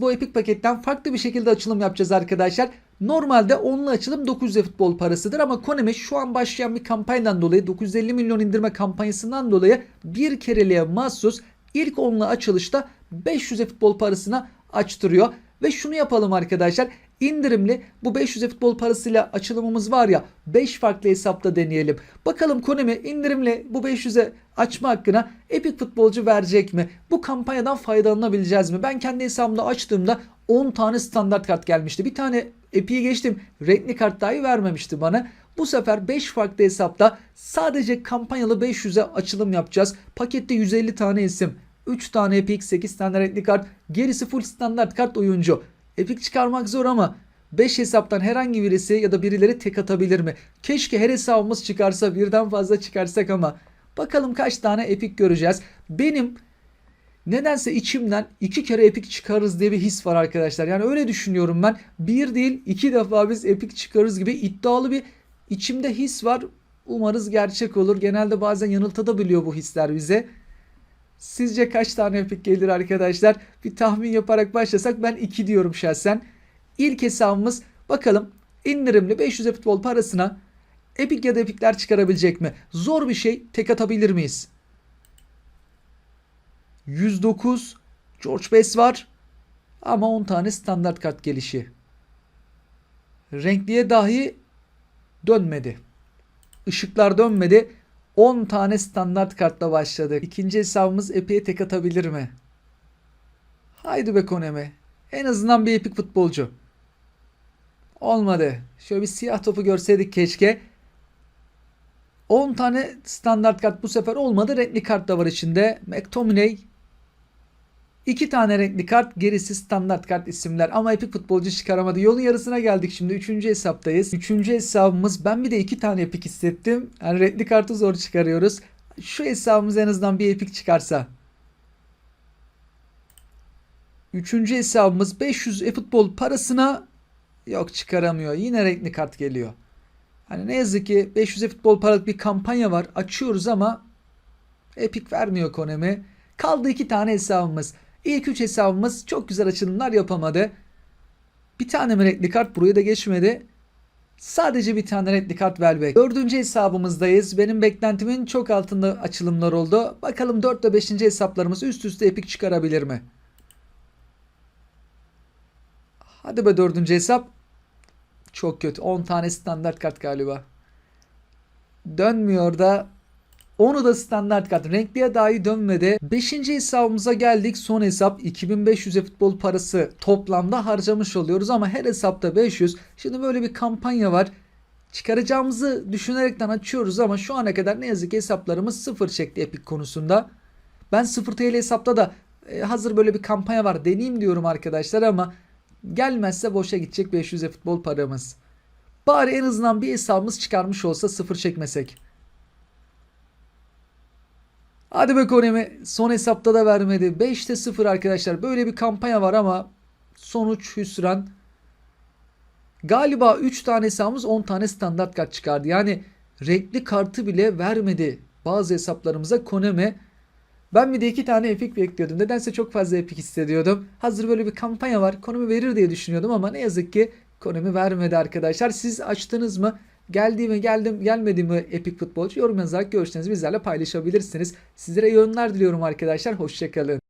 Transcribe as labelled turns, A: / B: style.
A: Bu Epic paketten farklı bir şekilde açılım yapacağız arkadaşlar. Normalde onlu açılım 900 futbol parasıdır ama Konami şu an başlayan bir kampanyadan dolayı 950 milyon indirme kampanyasından dolayı bir kereliğe mahsus ilk onlu açılışta 500 futbol parasına açtırıyor. Ve şunu yapalım arkadaşlar. İndirimli bu 500 futbol parasıyla açılımımız var ya 5 farklı hesapta deneyelim. Bakalım Konami indirimli bu 500'e açma hakkına Epic futbolcu verecek mi? Bu kampanyadan faydalanabileceğiz mi? Ben kendi hesabımda açtığımda 10 tane standart kart gelmişti. Bir tane Epic'i geçtim. Renkli kart dahi vermemişti bana. Bu sefer 5 farklı hesapta sadece kampanyalı 500'e açılım yapacağız. Pakette 150 tane isim. 3 tane Epic, 8 tane renkli kart. Gerisi full standart kart oyuncu. Epic çıkarmak zor ama 5 hesaptan herhangi birisi ya da birileri tek atabilir mi? Keşke her hesabımız çıkarsa birden fazla çıkarsak ama bakalım kaç tane Epic göreceğiz. Benim nedense içimden iki kere Epic çıkarız diye bir his var arkadaşlar. Yani öyle düşünüyorum ben. Bir değil iki defa biz Epic çıkarız gibi iddialı bir içimde his var. Umarız gerçek olur. Genelde bazen yanıltabiliyor bu hisler bize. Sizce kaç tane Epic gelir arkadaşlar? Bir tahmin yaparak başlasak ben 2 diyorum şahsen. İlk hesabımız bakalım indirimli 500 futbol parasına Epic ya da Epic'ler çıkarabilecek mi? Zor bir şey. Tek atabilir miyiz? 109 George Best var. Ama 10 tane standart kart gelişi. Renkliye dahi dönmedi. Işıklar dönmedi. 10 tane standart kartla başladık. İkinci hesabımız Epic'e tek atabilir mi? Haydi be Konemi. En azından bir Epic futbolcu. Olmadı. Şöyle bir siyah topu görseydik keşke. 10 tane standart kart bu sefer olmadı. Renkli kart da var içinde. McTominay. 2 tane renkli kart. Gerisi standart kart isimler. Ama Epic futbolcu çıkaramadı. Yolun yarısına geldik şimdi. 3. hesaptayız. 3. hesabımız. Ben bir de 2 tane Epic hissettim. Yani renkli kartı zor çıkarıyoruz. Şu hesabımız en azından bir Epic çıkarsa. Üçüncü hesabımız 500 e-futbol parasına yok çıkaramıyor. Yine renkli kart geliyor. Hani ne yazık ki 500 e-futbol paralık bir kampanya var. Açıyoruz ama Epic vermiyor Konami. Kaldı iki tane hesabımız. İlk üç hesabımız çok güzel açılımlar yapamadı. Bir tane mi renkli kart buraya da geçmedi. Sadece bir tane renkli kart Welbeck. Dördüncü hesabımızdayız. Benim beklentimin çok altında açılımlar oldu. Bakalım 4 ve 5. hesaplarımız üst üste Epic çıkarabilir mi? Hadi be dördüncü hesap. Çok kötü. 10 tane standart kart galiba. Dönmüyor da. Onu da standart kart. Renkliye dahi dönmedi. Beşinci hesabımıza geldik. Son hesap 2500 futbol parası toplamda harcamış oluyoruz ama her hesapta 500. Şimdi böyle bir kampanya var. Çıkaracağımızı düşünerekten açıyoruz ama şu ana kadar ne yazık ki hesaplarımız sıfır çekti Epic konusunda. Ben 0 TL hesapta da e, hazır böyle bir kampanya var deneyeyim diyorum arkadaşlar ama Gelmezse boşa gidecek 500 futbol paramız. Bari en azından bir hesabımız çıkarmış olsa sıfır çekmesek. Hadi be Konemi son hesapta da vermedi. 5'te 0 arkadaşlar. Böyle bir kampanya var ama sonuç hüsran. Galiba 3 tane hesabımız 10 tane standart kart çıkardı. Yani renkli kartı bile vermedi bazı hesaplarımıza Konemi. Ben bir de iki tane Epic bekliyordum. Nedense çok fazla Epic hissediyordum. Hazır böyle bir kampanya var. Konumi verir diye düşünüyordum ama ne yazık ki Konumi vermedi arkadaşlar. Siz açtınız mı? Geldi mi geldim gelmedi mi Epic futbolcu yorum yazarak görüşlerinizi bizlerle paylaşabilirsiniz. Sizlere yorumlar diliyorum arkadaşlar. Hoşçakalın.